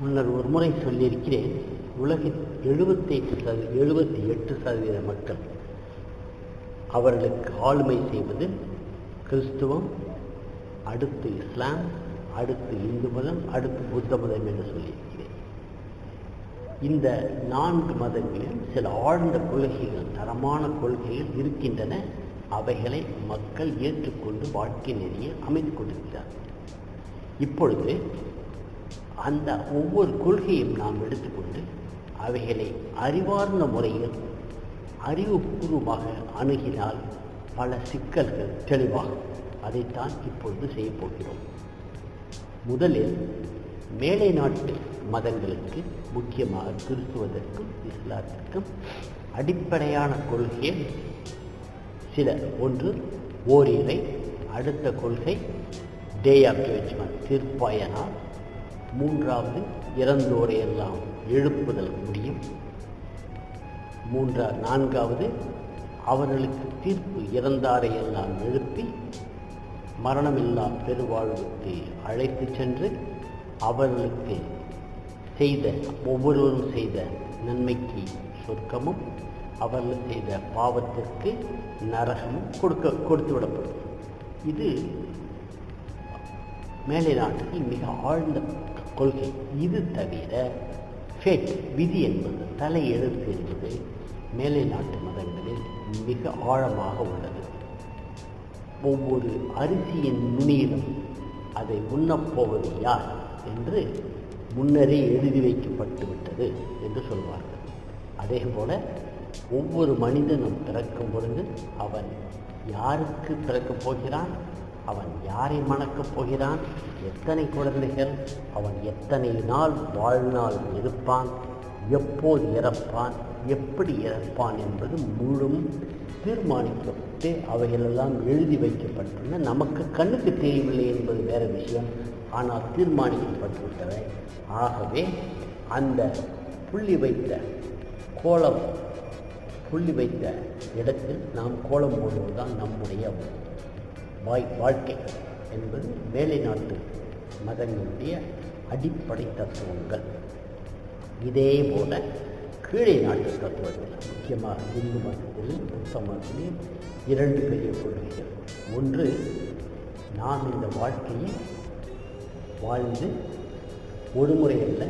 முன்னர் ஒரு முறை சொல்லியிருக்கிறேன் உலகில் எழுபத்தெட்டு சதவீத எழுபத்தி எட்டு சதவீத மக்கள் அவர்களுக்கு ஆளுமை செய்வது கிறிஸ்துவம் அடுத்து இஸ்லாம் அடுத்து இந்து மதம் அடுத்து புத்த மதம் என்று சொல்லியிருக்கிறேன். இந்த நான்கு மதங்களில் சில ஆழ்ந்த கொள்கைகள் தரமான கொள்கைகள் இருக்கின்றன. அவைகளை மக்கள் ஏற்றுக்கொண்டு வாழ்க்கை நெறியை அமைத்துக் கொண்டிருக்கிறார்கள் இப்பொழுது அந்த ஒவ்வொரு கொள்கையும் நாம் எடுத்துக்கொண்டு அவைகளை அறிவார்ந்த முறையில் அறிவுபூர்வமாக அணுகினால் பல சிக்கல்கள் தெளிவாகும். அதைத்தான் இப்பொழுது செய்யப் போகிறோம். முதலில் மேலை நாட்டு மதங்களுக்கு முக்கியமாக கிறிஸ்துவதற்கும் இஸ்லாத்திற்கும் அடிப்படையான கொள்கை சில. ஒன்று ஓரிரை அடுத்த கொள்கை டே ஆஃப் ஜட்ஜ்மெண்ட் தீர்ப்பாயனால். மூன்றாவது இறந்தோரை எல்லாம் எழுப்புதல் முடியும். மூன்றா நான்காவது அவர்களுக்கு தீர்ப்பு இறந்தாரை எல்லாம் எழுப்பி மரணமில்லா பெருவாழ்வுக்கு அழைத்து சென்று அவர்களுக்கு செய்த ஒவ்வொருவரும் செய்த நன்மைக்கு சொர்க்கமும் அவர்கள் செய்த பாவத்திற்கு நரகமும் கொடுக்க கொடுத்து விடப்படும். இது மேலை நாட்டில் மிக ஆழ்ந்த கொள்கை இது தவிர ஃபேட் விதி என்பது தலை எழுத்து என்பது மேலை நாட்டு மதங்களில் மிக ஆழமாக உள்ளது. ஒவ்வொரு அரிசியின் நுனியிலும் அதை உண்ணப்போவது யார் என்று முன்னரே எழுதி வைக்கப்பட்டு விட்டது என்று சொல்வார்கள். அதே போல ஒவ்வொரு மனிதனும் பிறக்கும் பொழுது அவன் யாருக்கு பிறக்கப் போகிறான்? அவன் யாரை மணக்கப் போகிறான்? எத்தனை குழந்தைகள்? அவன் எத்தனை நாள் வாழ்நாள் இருப்பான்? எப்போது இறப்பான்? எப்படி இறப்பான் என்பது முழும் தீர்மானிக்கப்பட்டு அவைகளெல்லாம் எழுதி வைக்கப்பட்டுள்ள நமக்கு கண்ணுக்கு தெரியவில்லை என்பது வேற விஷயம். ஆனால் தீர்மானிக்கப்பட்டுவிட்டவை ஆகவே அந்த புள்ளி வைத்த கோலம் புள்ளி வைத்த இடத்தில் நாம் கோலம் போடுவதுதான் நம்முடைய வாய் வாழ்க்கை என்பது மேலை நாட்டு மதங்களுடைய அடிப்படை தத்துவங்கள். இதே போல கீழே நாட்டு தத்துவங்கள் முக்கியமாக இந்து மதத்திலும் புத்த மதத்திலும் இரண்டு பெரிய கொள்கைகள். ஒன்று நாம் இந்த வாழ்க்கையை வாழ்ந்து ஒரு முறை அல்ல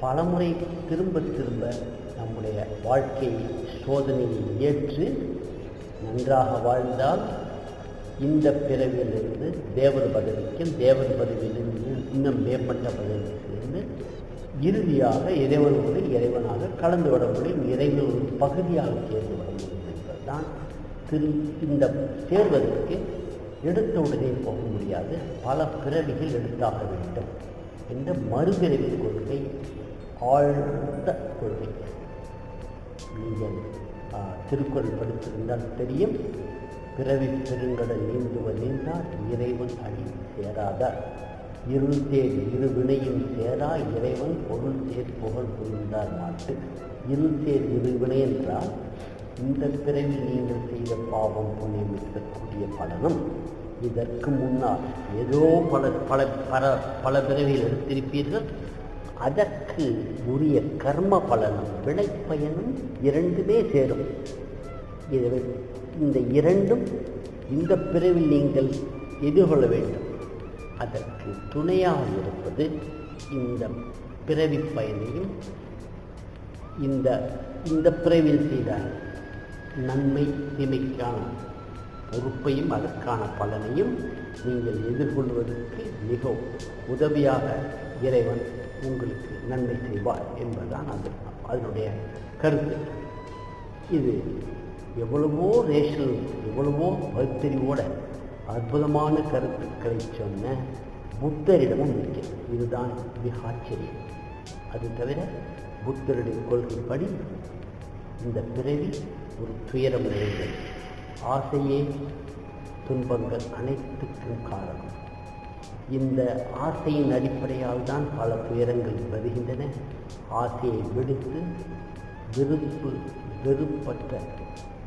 பலமுறை திரும்ப திரும்ப நம்முடைய வாழ்க்கையை சோதனையை ஏற்று நன்றாக வாழ்ந்தால் இந்த பிறவியிலிருந்து தேவர் பதவிக்கும் தேவர் பதவியிலிருந்து இன்னும் மேம்பட்ட பதவியிலிருந்து இறுதியாக இறைவனோடு இறைவனாக கலந்து விட முடியும் இறைவன் ஒரு பகுதியாக சேர்ந்து விட முடியும் என்பதுதான் திரு இந்த சேர்வதற்கு எடுத்த உடனே போக முடியாது. பல பிறவிகள் எடுத்தாக வேண்டும் என்ற மறுபிறவி கொள்கை ஆழ்ந்த கொள்கை. நீங்கள் திருக்குறள் படித்திருந்தால் தெரியும். பிறவி பெருங்கடல் நீந்துவ நீந்தார் இறைவன் அடி சேராதார் இருள் தேர் இரு வினையும் சேரா இறைவன் பொருள் தேர் புகழ் புரிந்தார் நாட்டு. இருள் தேர் இரு வினை என்றால் இந்த பிறவி நீங்கள் செய்த பாவம் புண்ணியம் இருக்கக்கூடிய பலனும் இதற்கு முன்னால் ஏதோ பல பல பல பல பிறவியில் எடுத்திருப்பீர்கள். அதற்கு உரிய கர்ம பலனும் விளைப்பயனும் இரண்டுமே சேரும். இது இந்த இரண்டும் இந்த பிறவில் நீங்கள் எதிர்கொள்ள வேண்டும். அதற்கு துணையாக இருப்பது இந்த பிறவி பயனையும் இந்த இந்த பிறவில் செய்த நன்மை தீமைக்கான பொறுப்பையும் அதற்கான பலனையும் நீங்கள் எதிர்கொள்வதற்கு மிகவும் உதவியாக இறைவன் உங்களுக்கு நன்மை செய்வார் என்பதுதான் அது அதனுடைய கருத்து. இது எவ்வளவோ ரேஷனல் எவ்வளவோ பகுத்தறிவோட அற்புதமான கருத்துக்களை சொன்ன புத்தரிடமும் இருக்கிறது. இதுதான் மிக ஆச்சரியம் அது தவிர புத்தருடைய கொள்கைப்படி இந்த பிறவி ஒரு துயரம் நிறைந்தது. ஆசையே துன்பங்கள் அனைத்துக்கும் காரணம். இந்த ஆசையின் அடிப்படையால் தான் பல துயரங்கள் வருகின்றன. ஆசையை விடுத்து விருப்பு வெறுப்பற்ற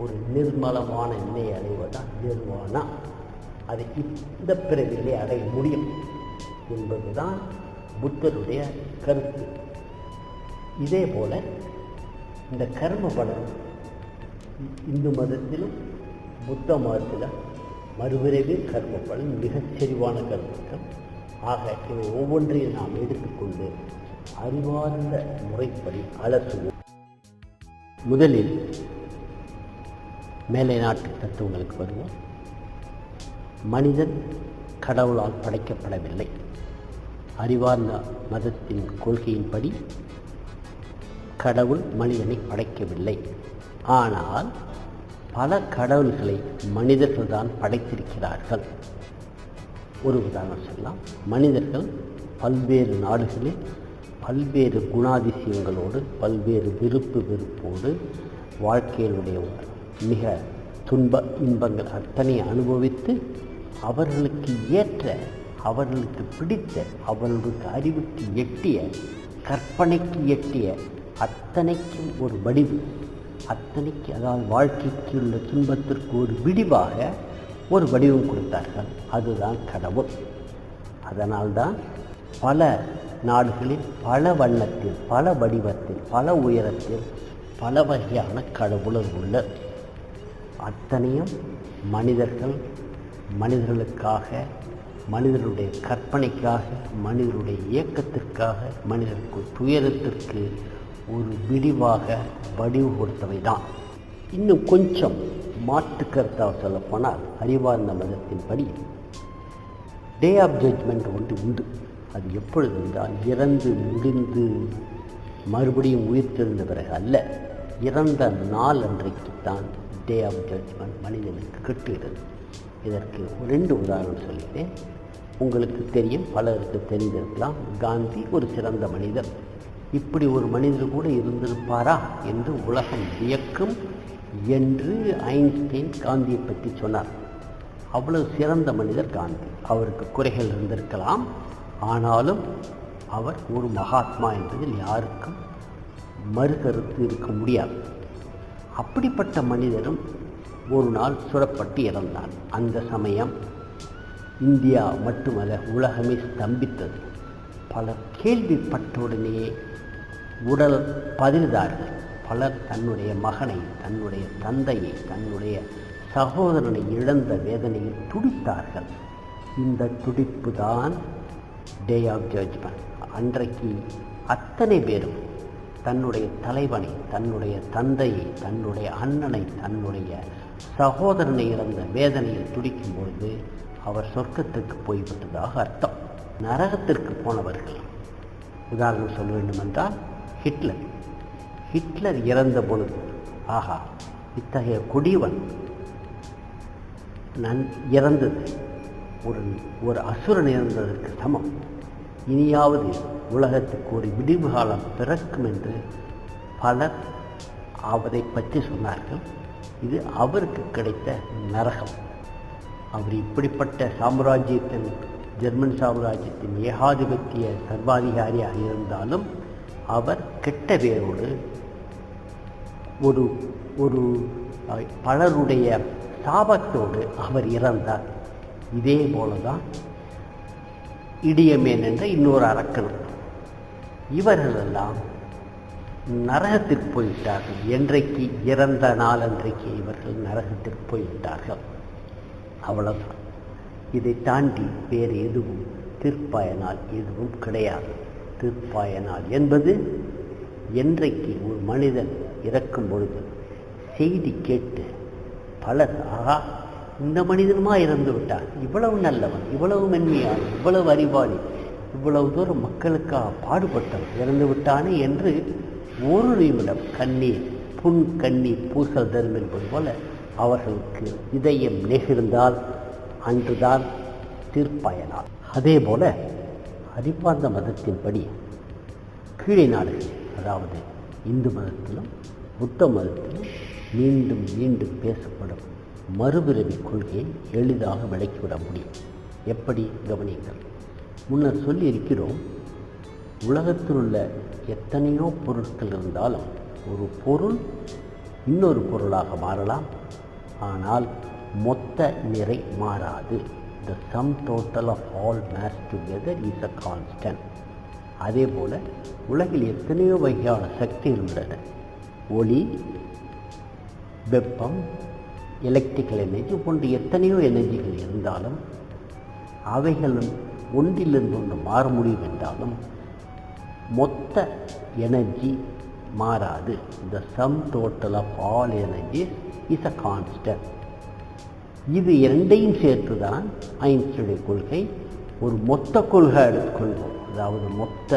ஒரு நிர்மலமான நிலை அடைவதுதான் நிர்வாணம் அதை இந்த பிறவிலே அடைய முடியும் என்பதுதான் புத்தருடைய கருத்து. இதே போல இந்த கர்ம பலன் இந்து மதத்திலும் புத்த மதத்திலும் மறுபிறவி கர்ம பலன் மிகச்சரிவான கருத்துக்கள் ஆக இவை ஒவ்வொன்றையும் நாம் எடுத்துக்கொண்டு அறிவார்ந்த முறைப்படி அலசுவோம் முதலில் மேலை நாட்டு தத்துவங்களுக்கு வருவோம். மனிதன் கடவுளால் படைக்கப்படவில்லை. அறிவார்ந்த மதத்தின் கொள்கையின்படி கடவுள் மனிதனை படைக்கவில்லை. ஆனால் பல கடவுள்களை மனிதர்கள் தான் படைத்திருக்கிறார்கள். ஒரு உதாரணம் சொல்லலாம். மனிதர்கள் பல்வேறு நாடுகளில் பல்வேறு குணாதிசயங்களோடு பல்வேறு விருப்பு வெறுப்போடு வாழ்க்கையினுடைய மிக துன்ப இன்பங்கள் அத்தனை அனுபவித்து அவர்களுக்கு ஏற்ற அவர்களுக்கு பிடித்த அவர்களுக்கு அறிவுக்கு எட்டிய கற்பனைக்கு எட்டிய அத்தனைக்கும் ஒரு வடிவு. அத்தனைக்கு அதாவது வாழ்க்கைக்கு உள்ள துன்பத்திற்கு ஒரு விடிவாக ஒரு வடிவம் கொடுத்தார்கள். அதுதான் கடவுள். அதனால்தான் பல நாடுகளில் பல வண்ணத்தில் பல வடிவத்தில் பல உயரத்தில் பல வகையான கடவுளர் உள்ள அத்தனையும் மனிதர்கள் மனிதர்களுக்காக மனிதர்களுடைய கற்பனைக்காக மனிதருடைய இயக்கத்திற்காக மனிதருக்கு துயரத்திற்கு ஒரு விடிவாக வடிவு கொடுத்தவை தான் இன்னும் கொஞ்சம் மாற்று கருத்தாக சொல்லப்போனால் அறிவார்ந்த மதத்தின்படி டே ஆஃப் ஜட்மெண்ட் ஒன்று உண்டு. அது எப்பொழுது என்றால் இறந்து முடிந்து மறுபடியும் உயிர்த்திருந்த பிறகு அல்ல இறந்த நாள் அன்றைக்குத்தான் டே ஆஃப் ஜட்ஜ்மெண்ட் மனிதனுக்கு கிட்டுகிறது இதற்கு ரெண்டு உதாரணம் சொல்கிறேன் உங்களுக்கு தெரியும் பலருக்கு தெரிந்திருக்கலாம். காந்தி ஒரு சிறந்த மனிதர். இப்படி ஒரு மனிதர் கூட இருந்திருப்பாரா என்று உலகம் வியக்கும் என்று ஐன்ஸ்டைன் காந்தியை பற்றி சொன்னார். அவ்வளவு சிறந்த மனிதர் காந்தி. அவருக்கு குறைகள் இருந்திருக்கலாம். ஆனாலும் அவர் ஒரு மகாத்மா என்பதில் யாருக்கும் மறுகருத்து இருக்க முடியாது. அப்படிப்பட்ட மனிதரும் ஒரு நாள் சுடப்பட்டு இறந்தார் அந்த சமயம் இந்தியா மட்டுமல்ல உலகமே ஸ்தம்பித்தது. பலர் கேள்விப்பட்டவுடனேயே உடல் பதிர்ந்தார்கள் பலர் தன்னுடைய மகனை தன்னுடைய தந்தையை தன்னுடைய சகோதரனை இழந்த வேதனையில் துடித்தார்கள். இந்த துடிப்பு தான் டே ஆஃப் ஜட்ஜ்மெண்ட் அன்றைக்கு அத்தனை பேரும் தன்னுடைய தலைவனை தன்னுடைய தந்தையை தன்னுடைய அண்ணனை தன்னுடைய சகோதரனை இறந்த வேதனையில் துடிக்கும் பொழுது அவர் சொர்க்கத்துக்கு போய்விட்டதாக அர்த்தம். நரகத்திற்கு போனவர்கள். உதாரணம் சொல்ல வேண்டுமென்றால் ஹிட்லர். ஹிட்லர் இறந்த பொழுது ஆஹா இத்தகைய கொடியவன் நன் இறந்தது. ஒரு ஒரு அசுரன் இறந்ததற்கு சமம். இனியாவது உலகத்துக்கு ஒரு விடிவு காலம் பிறக்கும் என்று பலர் அவரை பற்றி சொன்னார்கள். இது அவருக்கு கிடைத்த நரகம். அவர் இப்படிப்பட்ட சாம்ராஜ்யத்தின் ஜெர்மன் சாம்ராஜ்யத்தின் ஏகாதிபத்திய சர்வாதிகாரியாக இருந்தாலும் அவர் கெட்ட பேரோடு ஒரு ஒரு பலருடைய சாபத்தோடு அவர் இறந்தார். இதே போல தான் இடியமேன் என்ற இன்னொரு அரக்கன் இவர்களெல்லாம் நரகத்திற்கு போய்விட்டார்கள். என்றைக்கு? இறந்த நாள் அன்றைக்கு இவர்கள் நரகத்திற்கு போய்விட்டார்கள். அவ்வளவுதான். இதை தாண்டி வேறு எதுவும் தீர்ப்பாயனால் எதுவும் கிடையாது. தீர்ப்பாயனால் என்பது என்றைக்கு ஒரு மனிதன் இறக்கும் பொழுது செய்தி கேட்டு பலர் ஆகா இந்த மனிதனுமா இறந்து விட்டார் இவ்வளவு நல்லவன் இவ்வளவு மென்மையான் இவ்வளவு அறிவாளி இவ்வளவு தூரம் மக்களுக்காக பாடுபட்டவன் இறந்து விட்டானே என்று ஒரு நிமிடம் கண்ணீர் புன் கண்ணீர் பூசல் தரும் என்பது போல அவர்களுக்கு இதயம் நெகிழ்ந்தால் அன்றுதான் தீர்ப்பாயனால் அதே போல அறிப்பார்ந்த மதத்தின்படி கீழே நாடுகள் அதாவது இந்து மதத்திலும் புத்த மதத்திலும் மீண்டும் மீண்டும் பேசப்படும் மறுபிறவி கொள்கையை எளிதாக விளக்கிவிட முடியும். எப்படி கவனிக்கிறது முன்னர் சொல்லியிருக்கிறோம் உலகத்தில் உள்ள எத்தனையோ பொருட்கள் இருந்தாலும் ஒரு பொருள் இன்னொரு பொருளாக மாறலாம். ஆனால் மொத்த நிறை மாறாது. The sum total of all mass together is a constant அதே போல் உலகில் எத்தனையோ வகையான சக்திகள் உள்ளன. ஒளி வெப்பம் எலக்ட்ரிக்கல் எனர்ஜி போன்ற எத்தனையோ எனர்ஜிகள் இருந்தாலும் அவைகளும் ஒன்றிலிருந்து ஒன்று மாற முடியும் என்றாலும் மொத்த எனர்ஜி மாறாது. The sum total of all energy is a constant இது இரண்டையும் சேர்த்து தான் ஐன்ஸ்டுடைய கொள்கை. ஒரு மொத்த கொள்கை எடுத்துக்கொள்வோம். அதாவது மொத்த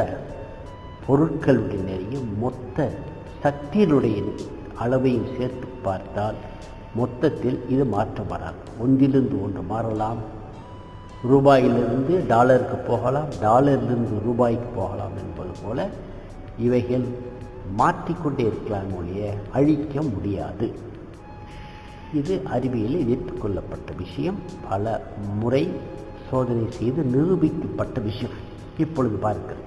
பொருட்களுடைய நிறைய மொத்த சக்தியினுடைய அளவையும் சேர்த்து பார்த்தால் மொத்தத்தில் இது மாற்றம் வராது ஒன்றிலிருந்து ஒன்று மாறலாம். ரூபாயிலிருந்து டாலருக்கு போகலாம் டாலரிலிருந்து ரூபாய்க்கு போகலாம் என்பது போல இவைகள் மாற்றிக்கொண்டே இருக்கலாம் ஒழிய அழிக்க முடியாது. இது அறிவியலில் ஏற்றுக்கொள்ளப்பட்ட விஷயம். பல முறை சோதனை செய்து நிரூபிக்கப்பட்ட விஷயம். இப்பொழுது பார்க்கிறது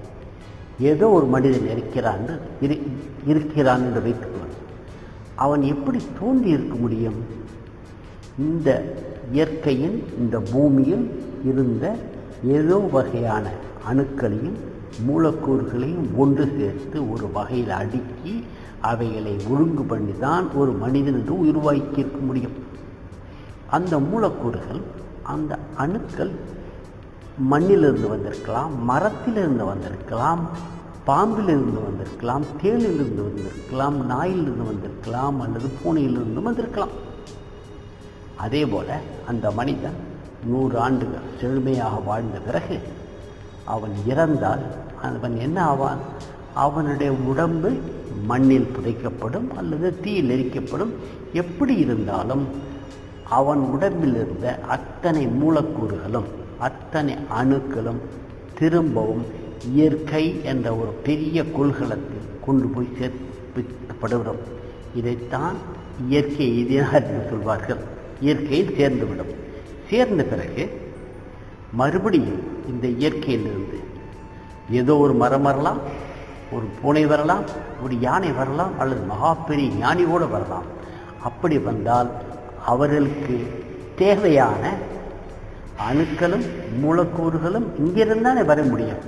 ஏதோ ஒரு மனிதன் இருக்கிறான் இரு இருக்கிறான் என்று வைத்துக்கொள்ளும் அவன் எப்படி தோன்றி இருக்க முடியும்? இந்த இயற்கையின் இந்த பூமியில் இருந்த ஏதோ வகையான அணுக்களையும் மூலக்கூறுகளையும் ஒன்று சேர்த்து ஒரு வகையில் அடுக்கி அவைகளை ஒழுங்கு பண்ணி தான் ஒரு மனிதன் என்று உருவாக்கி இருக்க முடியும். அந்த மூலக்கூறுகள் அந்த அணுக்கள் மண்ணிலிருந்து வந்திருக்கலாம் மரத்திலிருந்து வந்திருக்கலாம் பாம்பிலிருந்து வந்திருக்கலாம் தேனிலிருந்து வந்திருக்கலாம் நாயிலிருந்து வந்திருக்கலாம் அல்லது பூனையிலிருந்து வந்திருக்கலாம். அதே போல அந்த மனிதன் நூறு ஆண்டுகள் செழுமையாக வாழ்ந்த பிறகு அவன் இறந்தால் அவன் என்ன ஆவான்? அவனுடைய உடம்பு மண்ணில் புதைக்கப்படும் அல்லது தீயில் எரிக்கப்படும். எப்படி இருந்தாலும் அவன் உடம்பில் இருந்த அத்தனை மூலக்கூறுகளும் அத்தனை அணுக்களும் திரும்பவும் இயற்கை என்ற ஒரு பெரிய கொள்கலத்தில் கொண்டு போய் சேர்ப்பிக்கப்படுகிறோம். இதைத்தான் இயற்கை எதிராக சொல்வார்கள். இயற்கையில் சேர்ந்துவிடும். சேர்ந்த பிறகு மறுபடியும் இந்த இயற்கையிலிருந்து ஏதோ ஒரு மரம் வரலாம் ஒரு பூனை வரலாம் ஒரு யானை வரலாம் அல்லது மகா பெரிய ஞானி கூட வரலாம். அப்படி வந்தால் அவர்களுக்கு தேவையான அணுக்களும் மூலக்கூறுகளும் இங்கிருந்தானே வர முடியும்.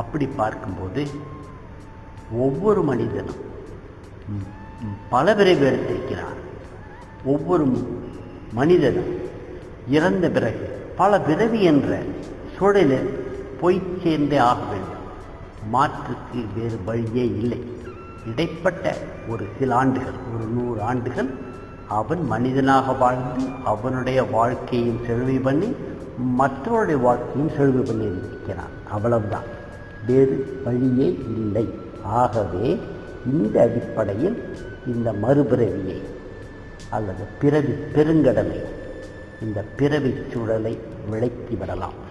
அப்படி பார்க்கும்போது ஒவ்வொரு மனிதனும் பல பிறவி எடுத்திருக்கிறான் ஒவ்வொரு மனிதனும் இறந்த பிறகு பல பிறவி என்ற சூழலில் போய் சேர்ந்தே ஆக வேண்டும். மாற்றுக்கு வேறு வழியே இல்லை. இடைப்பட்ட ஒரு சில ஆண்டுகள் ஒரு நூறு ஆண்டுகள் அவன் மனிதனாக வாழ்ந்து அவனுடைய வாழ்க்கையும் செழுமை பண்ணி மற்றவருடைய வாழ்க்கையும் செழுமை பண்ணி இருக்கிறான். அவ்வளவுதான். வேறு வழியே இல்லை. ஆகவே இந்த அடிப்படையில் இந்த மறுபிறவியை அல்லது பிறவி பெருங்கடலை இந்த பிறவி சூழலை விளக்கி விடலாம்.